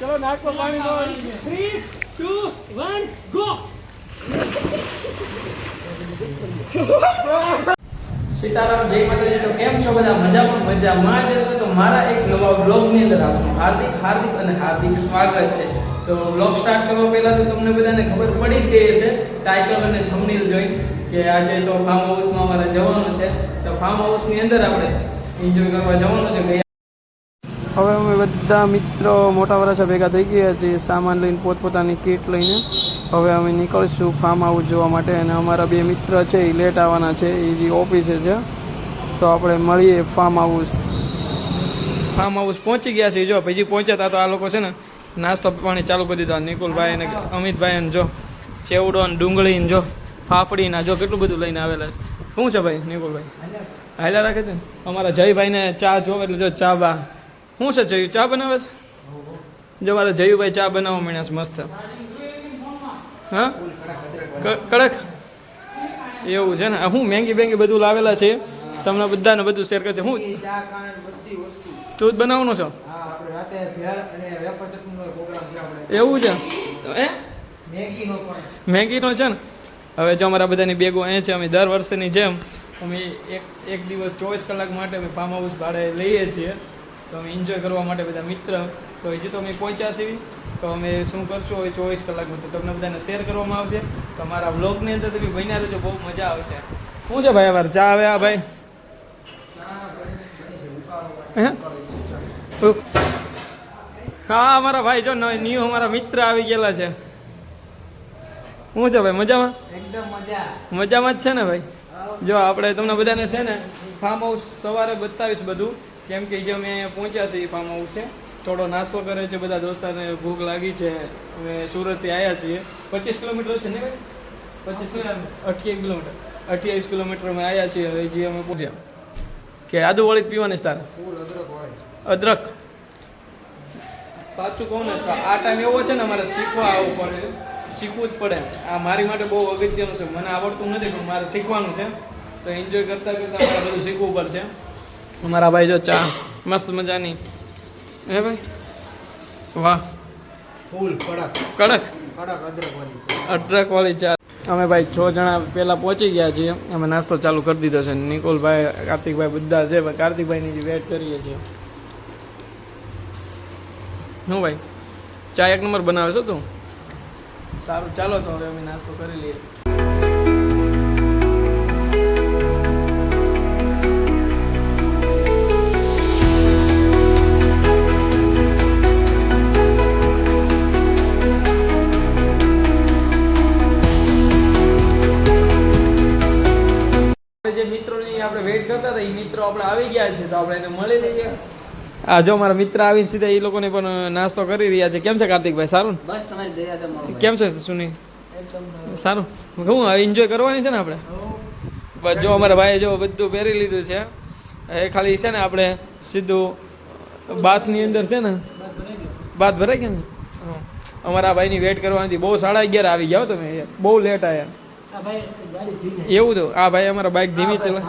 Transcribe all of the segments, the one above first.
ચલો નાખો પાણી three two one go Sitaram, જય માતાજી. તો કેમ છો બધા? મજામાં? મજામાં જ તો મારા એક નવા બ્લોગની અંદર આપનું હાર્દિક હાર્દિક અને હાર્દિક સ્વાગત છે. તો બ્લોગ સ્ટાર્ટ કરવા પહેલાં તો તમને બધાને ખબર પડી જ ગઈ હશે ટાઇટલ અને થંબનેલ જોઈ, કે આજે તો ફાર્મ હાઉસમાં અમારે જવાનું છે. તો ફાર્મ હાઉસની અંદર આપણે એન્જોય કરવા જવાનું છે. હવે અમે બધા મિત્રો મોટા વરાછા ભેગા થઈ ગયા છીએ, સામાન લઈને પોતપોતાની કીટ લઈને. હવે અમે નીકળશું ફાર્મ હાઉસ જોવા માટે અને અમારા બે મિત્ર છે, એ લેટ આવવાના છે, એ જે ઓફિસે છે. તો આપણે મળીએ ફાર્મ હાઉસ ફાર્મ હાઉસ પહોંચી ગયા છે જો પછી પહોંચ્યા હતા તો આ લોકો છે ને નાસ્તો પાણી ચાલુ કરી દીધા. નિકુલભાઈ અને અમિતભાઈ અને જો, ચેવડો ને ડુંગળી ને જો, ફાફડી ના જો કેટલું બધું લઈને આવેલા છે. શું છે ભાઈ, નિકુલભાઈ? હાલ્યા રાખે છે અમારા જયભાઈને ચા જોવે એટલે જો ચા બા શું છે જયું? ચા બનાવે છે? જો મારે જયુભાઈ ચા બનાવો મીણસ મસ્ત. હા? કડક? એવું છે ને? હું મેંગી બેંગી બધું લાવેલા છે. તમને બધાને બધું શેર કરશે હું તું જ બનાવવાનો છો? એવું છે? એ મેગીનો છે ને? હવે જો અમારા બધાની બેગો અહીંયા છે અમે દર વર્ષની જેમ અમે એક એક દિવસ ચોવીસ કલાક માટે અમે ફાર્મ હાઉસ ભાડે લઈએ છીએ. તો અમે એન્જોય કરવા માટે બધા મિત્ર. તો હજી તો અમે પહોંચ્યા છીએ. તો અમે શું કરશું? હવે ચોવીસ કલાકમાં તો તમને બધાને શેર કરવામાં આવશે. તો અમારા વ્લોગની અંદર તમે બન્યા રહેજો બહુ મજા આવશે. શું છે ભાઈ અમારે? ચા આવે આ ભાઈ? હે? હા અમારા ભાઈ જો ન્યુ અમારા મિત્ર આવી ગયેલા છે. શું છે ભાઈ મજામાં? એકદમ મજા. મજામાં જ છે ને ભાઈ? જો આપણે તમને બધાને છે ને ફાર્મ હાઉસ સવારે બતાવીશ બધું. કેમ કે જે અમે અહીંયા પહોંચ્યા છીએ ફાર્મ હાઉસ છે થોડો નાસ્તો કરે છે બધા દોસ્તારને ભૂખ લાગી છે અમે સુરતથી આવ્યા છીએ. પચીસ કિલોમીટર છે ને ભાઈ? પચીસ અઠ્યાવીસ. કિલોમીટર. અઠ્યાવીસ કિલોમીટર અમે આવ્યા છીએ હવે જે અમે પહોંચ્યા. કે આદુવાળી પીવાની સ્ટાર અદરક અદરક? સાચું કહું ને તો આ ટાઈમ એવો છે ને અમારે શીખવા આવવું પડે. શીખવું જ પડે. આ મારી માટે બહુ અગત્યનું છે. મને આવડતું નથી પણ મારે શીખવાનું છે. તો એન્જોય કરતાં કરતાં મારે બધું શીખવું પડશે. અમારા ભાઈ જો ચા મસ્ત મજાની. હે ભાઈ? વાહ. ફૂલ કડક. કડક? કડક અદરક વાળી અદરક વાળી ચા. અમે ભાઈ છ જણા પહેલાં પહોંચી ગયા છીએ. અમે નાસ્તો ચાલુ કરી દીધો છે. નિકોલભાઈ કાર્તિકભાઈ બધા છે. પણ કાર્તિકભાઈની જે વેટ કરીએ છીએ. શું ભાઈ? ચા એક નંબર બનાવે છો તું? સારું ચાલો તો હવે અમે નાસ્તો કરી લઈએ. કરતા હતા એ મિત્રો આપણે આવી ગયા છે તો આપણે એને મળી લઈએ. આ જો મારા મિત્ર આવીને સીધા એ લોકોને પણ નાસ્તો કરી રહ્યા છે. કેમ છે કાર્તિકભાઈ? સારું બસ તમારી દયા તમારો કેમ છે સુની? સારું. હું એન્જોય કરવાની છે ને આપણે? બસ જો અમારા ભાઈએ જો બધું પહેરી લીધું છે. એ ખાલી છે ને આપણે સીધું બાથની અંદર છે ને બાથ ભરાઈ ગયા ને? અમારા ભાઈની વેટ કરવાની બહુ સાડા અગિયાર આવી ગયા તમે. બહુ લેટ આવ્યા એવું તો આ ભાઈ અમારા બાઇક ધીમી ચલા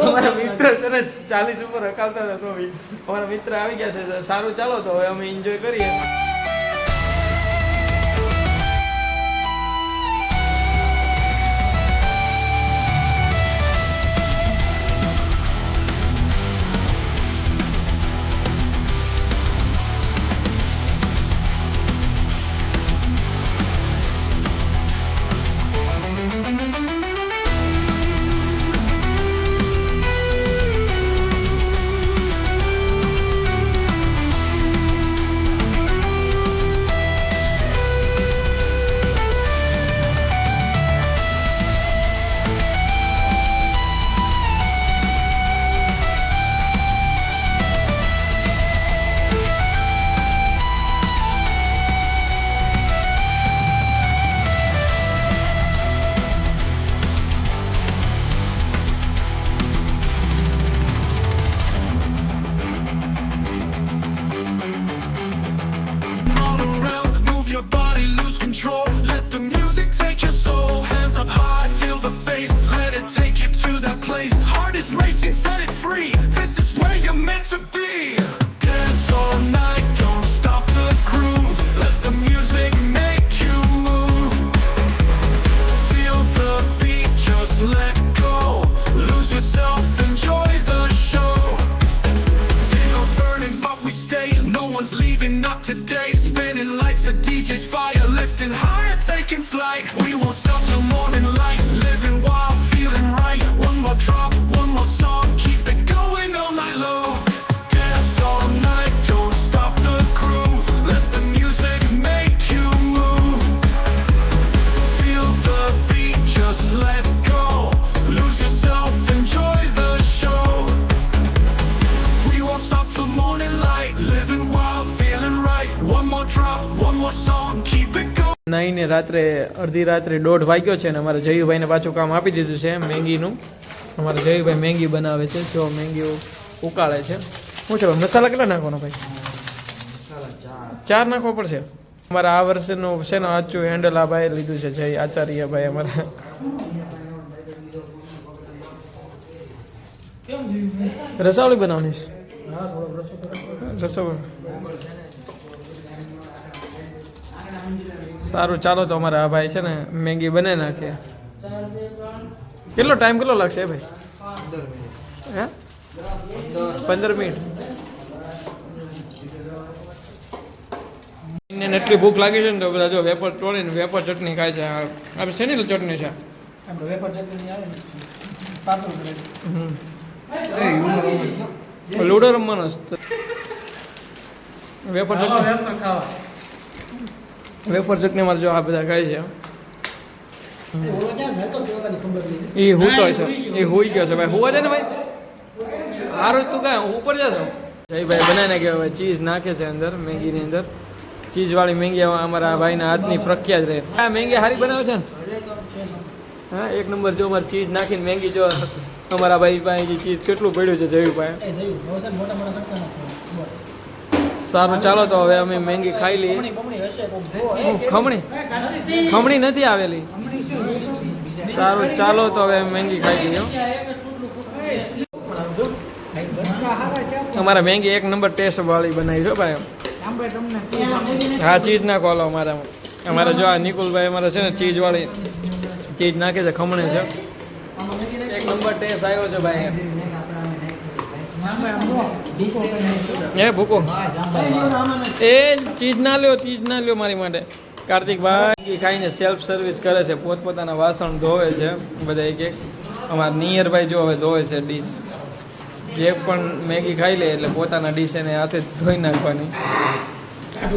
અમારા મિત્ર છે ચાલીસ ઉપર હકાવતા હતા તો અમારા મિત્ર આવી ગયા છે સારું ચાલો તો હવે અમે એન્જોય કરીએ. Lights, the DJ's fire, lifting higher, going. રાત્રે અડધી રાત્રે દોઢ વાગ્યો છે અને અમારે જયુભાઈને પાછું કામ આપી દીધું છે મેંગીનું. અમારે જયુભાઈ મેંગી બનાવે છે જો મેંગી ઉકાળે છે. શું છે? મસાલા કેટલા નાખવાનો ભાઈ? ચાર નાખવો પડશે. અમારા આ વર્ષનું છે ને આચું હેન્ડલ આ ભાઈ લીધું છે જય આચાર્ય ભાઈ અમારા. રસાવળી બનાવવાની છે? રસો કરો રસો સારું ચાલો તો અમારા આ ભાઈ છે ને મેગી બને નાખે ચાર બે ત્રણ કેટલો ટાઈમ કેટલો લાગશે ભાઈ? હે? પંદર મિનિટ. એને એટલી ભૂખ લાગી છે ને તો બધા જો વેપર તોડીને વેપર ચટણી ખાય છે. આપણે શેની ચટણી છે. ચટણી આવે છે. લૂડો રમવાનો વેપર ચટણી. ખાવા. વેપર ચટણી મારે જો આ બધા ખાય છે. એ હું તો છે. એ હોઈ ગયો છે ભાઈ. હોવા દે ને ભાઈ. હારું, તું કાંઈ ઉપર જશો જય ભાઈ, બનાવીને કહેવાય ભાઈ ચીઝ નાખે છે અંદર, મેગીની અંદર. ચીઝ વાળી મેંગી અમારા ભાઈના હાથની પ્રખ્યાત રહે. આ મેંગી હારી બનાવે છે ને? હા, એક નંબર જો અમારે ચીઝ નાખીને મેંગી જો અમારા ભાઈ પાસે ચીઝ કેટલું પડ્યું છે જયું ભાઈ સારું ચાલો તો હવે અમે મેંગી ખાઈ લઈએ. ખમણી ખમણી નથી આવેલી. સારું ચાલો તો હવે મેંગી ખાઈ લઈએ. અમારા મેંગી એક નંબર ટેસ્ટ વાળી બનાવી છો ભાઈ. સાંભળે હા ચીઝ ના હાલો અમારા અમારે જો આ નિકુલભાઈ અમારે છે ને ચીઝ વાળી ચીઝ નાખે છે ખમણે છે. એક નંબર ટેસ્ટ આવ્યો છે ભાઈ સાંભળે આમ જો, ભૂકો કરીને. એ ભૂકો. એ ચીજ ના લ્યો ચીજ ના લ્યો મારી માટે. કાર્તિકભાઈ ખાઈને સેલ્ફ સર્વિસ કરે છે પોતપોતાના વાસણ ધોવે છે બધા એક એક. અમારા નિયરભાઈ જો હવે ધોવે છે ડીશ જે પણ મેગી ખાઈ લે એટલે પોતાના ડીશ એને હાથે ધોઈ નાખવાની.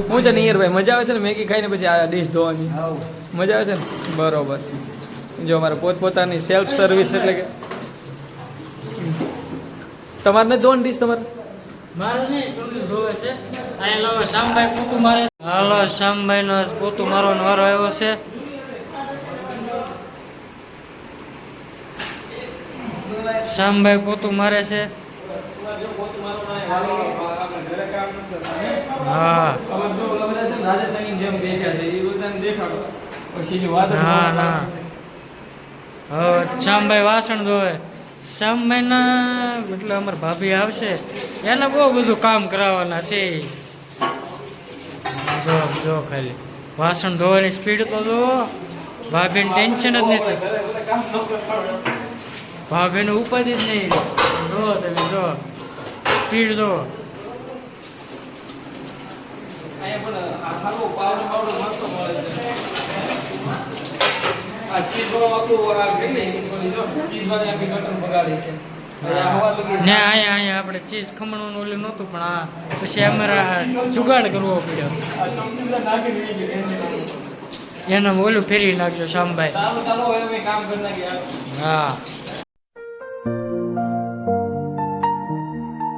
હું છે નિયરભાઈ મજા આવે છે ને મેગી ખાઈને પછી આ ડીશ ધોવાની? મજા આવે છે ને? બરોબર છે. જો અમારે પોતપોતાની સેલ્ફ સર્વિસ એટલે કે તમારે નથી ધોવાની ડીશ તમારે? મારે હાલો શામભાઈ નો પોતું મારવાનો વારો આવ્યો છે. શામભાઈ પોતું મારે છે. હા. શ્યામભાઈ વાસણ ધોવે. શ્યામભાઈના એટલે અમારા ભાભી આવશે, એને બહુ બધું કામ કરાવવાના છે. જો જો ખાલી. વાસણ ધોવાની સ્પીડ તો જો. ભાભીને ટેન્શન જ નથી ભાભીને ઉપાધિ જ નહીં. જો તમે જો. સ્પીડ જો. ને અહીંયા અહીંયા આપણે ચીઝ ખમણવાનું ઓલું નહોતું પણ આ પછી અમારા જુગાડ કરવો પડ્યો. એના ઓલું ફેરવી નાખ્યો શામભાઈ. હા.